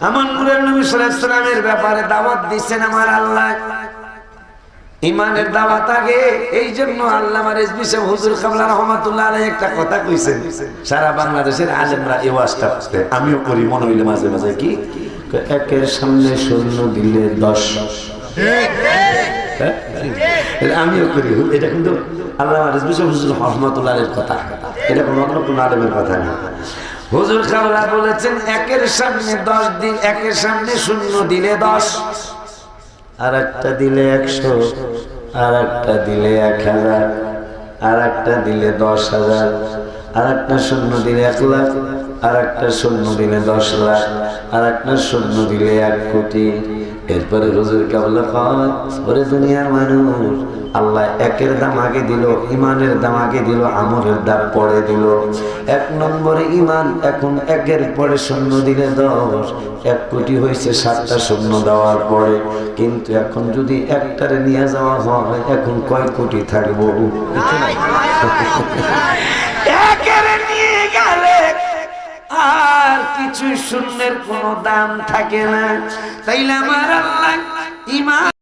আমার নূরের নবী সাল্লামের ব্যাপারে দাওয়াত দিচ্ছেন আমার আল্লাহ। ইমানের দাওয়াত আগে এই জন্য সাহেব হুজুর কামলা রহমাতুল্লাহ একটা কথা কইছেন। সারা বাংলাদেশের আলেমরা এই ওয়াজটা করতে। আমিও করি, মনে হইলে মাঝে মাঝে কি? একের সামনে শূন্য দিলে দশ। হ্যাঁ? আমিও করি। এটা কিন্তু আল্লাহ রেজবি হুজুর কথা। এটা কোনো অন্য কোনো আলেমের কথা না। হুজুর কামলা বলেছেন, একের সামনে দশ দিন, একের সামনে শূন্য দিলে দশ। আর একটা দিলে একশো আর একটা দিলে এক হাজার আর একটা দিলে দশ হাজার আর একটা শূন্য দিলে এক লাখ আর একটা শূন্য দিলে দশ লাখ আর একটা শূন্য দিলে এক কোটি এরপরে হুজুর কাবলা কয়, ওরে দুনিয়ার মানুষ, আল্লাহ একের দাম আগে দিল ইমানের দাম আগে দিল, আমলের দাম পরে দিল। এক নম্বরে ইমান এখন একের পরে শূন্য দিলে দশ, এক কোটি হয়েছে সাতটা শূন্য দেওয়ার পরে। কিন্তু এখন যদি একটারে নিয়ে যাওয়া হয়, এখন কয় কোটি থাকব? কিছু শূন্যের কোনো দাম থাকে না। তাইলে আমার আল্লাহ ইমান